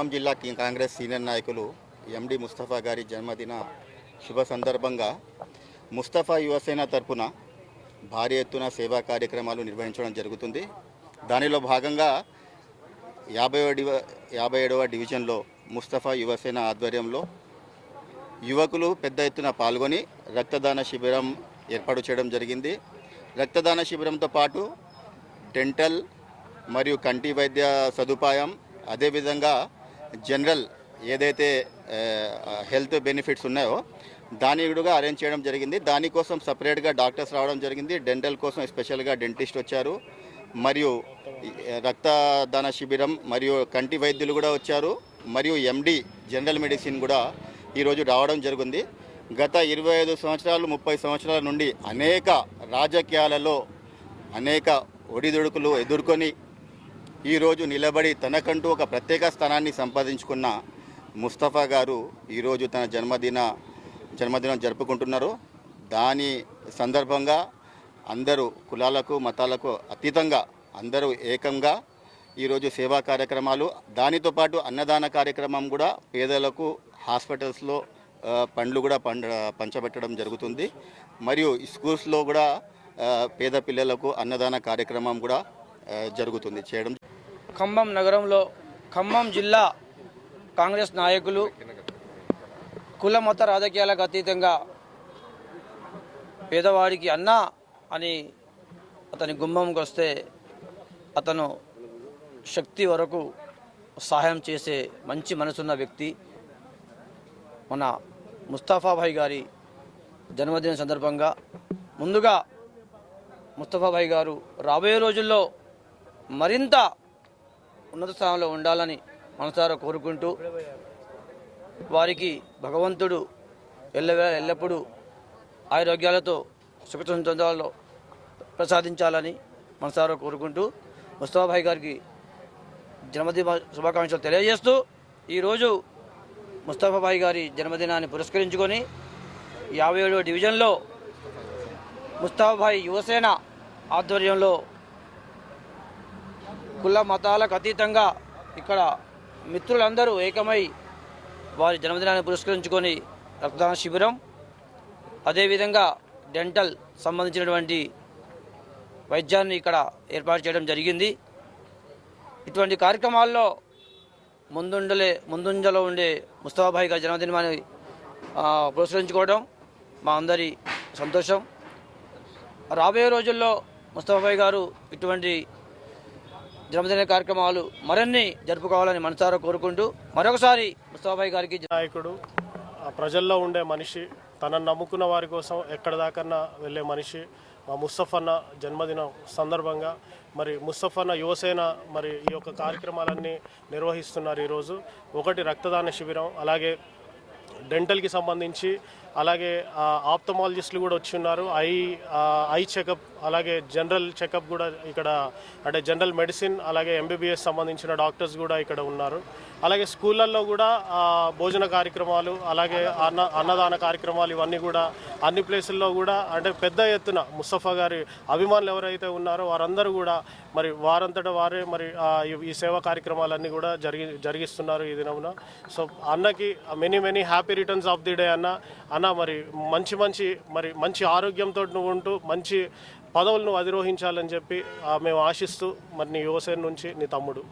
ఖమ్మం జిల్లా కాంగ్రెస్ సీనియర్ నాయకులు ఎండి ముస్తఫా గారి జన్మదిన శుభ సందర్భంగా ముస్తఫా యువసేన తరపున భారీ ఎత్తున సేవా కార్యక్రమాలు నిర్వహించడం జరుగుతుంది. దానిలో భాగంగా యాభై డివ యాభై ఏడవ డివిజన్లో ముస్తఫా యువసేన ఆధ్వర్యంలో యువకులు పెద్ద ఎత్తున పాల్గొని రక్తదాన శిబిరం ఏర్పాటు చేయడం జరిగింది. రక్తదాన శిబిరంతో పాటు డెంటల్ మరియు కంటి వైద్య సదుపాయం అదేవిధంగా జనరల్ ఏదైతే హెల్త్ బెనిఫిట్స్ ఉన్నాయో దాని కూడా అరేంజ్ చేయడం జరిగింది. దానికోసం సపరేట్గా డాక్టర్స్ రావడం జరిగింది. డెంటల్ కోసం స్పెషల్గా డెంటిస్ట్ వచ్చారు. మరియు రక్తదాన శిబిరం మరియు కంటి వైద్యులు కూడా వచ్చారు. మరియు ఎండి జనరల్ మెడిసిన్ కూడా ఈరోజు రావడం జరిగింది. గత ఇరవై ఐదు సంవత్సరాలు ముప్పై సంవత్సరాల నుండి అనేక రాజకీయాలలో అనేక ఒడిదుడుకులు ఎదుర్కొని ఈరోజు నిలబడి తనకంటూ ఒక ప్రత్యేక స్థానాన్ని సంపాదించుకున్న ముస్తఫా గారు ఈరోజు తన జన్మదిన జన్మదినం జరుపుకుంటున్నారు. దాని సందర్భంగా అందరూ కులాలకు మతాలకు అతీతంగా అందరూ ఏకంగా ఈరోజు సేవా కార్యక్రమాలు దానితో పాటు అన్నదాన కార్యక్రమం కూడా పేదలకు హాస్పిటల్స్లో పండ్లు కూడా పండ పంచబెట్టడం జరుగుతుంది. మరియు స్కూల్స్లో కూడా పేద పిల్లలకు అన్నదాన కార్యక్రమం కూడా జరుగుతుంది చేయడం ఖమ్మం నగరంలో ఖమ్మం జిల్లా కాంగ్రెస్ నాయకులు కుల మత రాజకీయాలకు అతీతంగా పేదవాడికి అన్నా అని అతని గుమ్మంకి వస్తే అతను శక్తి వరకు సహాయం చేసే మంచి మనసున్న వ్యక్తి. మన ముస్తాఫాభాయ్ గారి జన్మదిన సందర్భంగా ముందుగా ముస్తఫాభాయ్ గారు రాబోయే రోజుల్లో మరింత ఉన్నత స్థానంలో ఉండాలని మనసారా కోరుకుంటూ వారికి భగవంతుడు ఎల్లవేళ ఎల్లప్పుడూ ఆరోగ్యాలతో సుఖ సంతోషాలలో ప్రసాదించాలని మనసారా కోరుకుంటూ ముస్తాబాయి గారికి జన్మదిన శుభాకాంక్షలు తెలియజేస్తూ ఈరోజు ముస్తాఫాబాయి గారి జన్మదినాన్ని పురస్కరించుకొని యాభై ఏడో డివిజన్లో ముస్తాఫాబాయి యువసేన ఆధ్వర్యంలో కుల మతాలకు అతీతంగా ఇక్కడ మిత్రులందరూ ఏకమై వారి జన్మదినాన్ని పురస్కరించుకొని రక్తదాన శిబిరం అదేవిధంగా డెంటల్ సంబంధించినటువంటి వైద్యాన్ని ఇక్కడ ఏర్పాటు చేయడం జరిగింది. ఇటువంటి కార్యక్రమాల్లో ముందుండలే ముందుంజలో ఉండే ముస్తాబాయి గారి జన్మదినాన్ని పురస్కరించుకోవడం మా అందరి సంతోషం. రాబోయే రోజుల్లో ముస్తాబాయి గారు ఇటువంటి జన్మదిన కార్యక్రమాలు మరిన్ని జరుపుకోవాలని మనసారా కోరుకుంటూ మరొకసారి ముస్తాబాయి గారికి నాయకుడు ప్రజల్లో ఉండే మనిషి తనను నమ్ముకున్న వారి కోసం ఎక్కడ దాకన్నా వెళ్ళే మనిషి మా ముస్తఫన్న జన్మదినం సందర్భంగా మరి ముస్తఫన్న యువసేన మరి ఈ యొక్క కార్యక్రమాలన్నీ నిర్వహిస్తున్నారు ఈరోజు. ఒకటి రక్తదాన శిబిరం అలాగే డెంటల్కి సంబంధించి అలాగే ఆ, ఆప్థమాలజిస్టులు కూడా వచ్చి ఉన్నారు. ఐ ఐ చెకప్ అలాగే జనరల్ చెకప్ కూడా ఇక్కడ అంటే జనరల్ మెడిసిన్ అలాగే ఎంబీబీఎస్ సంబంధించిన డాక్టర్స్ కూడా ఇక్కడ ఉన్నారు. అలాగే స్కూళ్ళల్లో కూడా భోజన కార్యక్రమాలు అలాగే అన్న అన్నదాన కార్యక్రమాలు ఇవన్నీ కూడా అన్ని ప్లేసుల్లో కూడా అంటే పెద్ద ఎత్తున ముస్తఫా గారి అభిమానులు ఎవరైతే ఉన్నారో వారందరూ కూడా మరి వారంతటా వారే మరి ఈ- ఈ సేవా కార్యక్రమాలన్నీ కూడా జరిగి జరిగిస్తున్నారు ఈ దినమున. సో అన్నకి many many happy returns of the day అన్న అన్న మరి మంచి మంచి మరి మంచి ఆరోగ్యంతో నువ్వు ఉంటూ మంచి పదవులను అధిరోహించాలని చెప్పి ఆ, మేము ఆశిస్తూ మరి నీ యువసేన నుంచి నీ తమ్ముడు.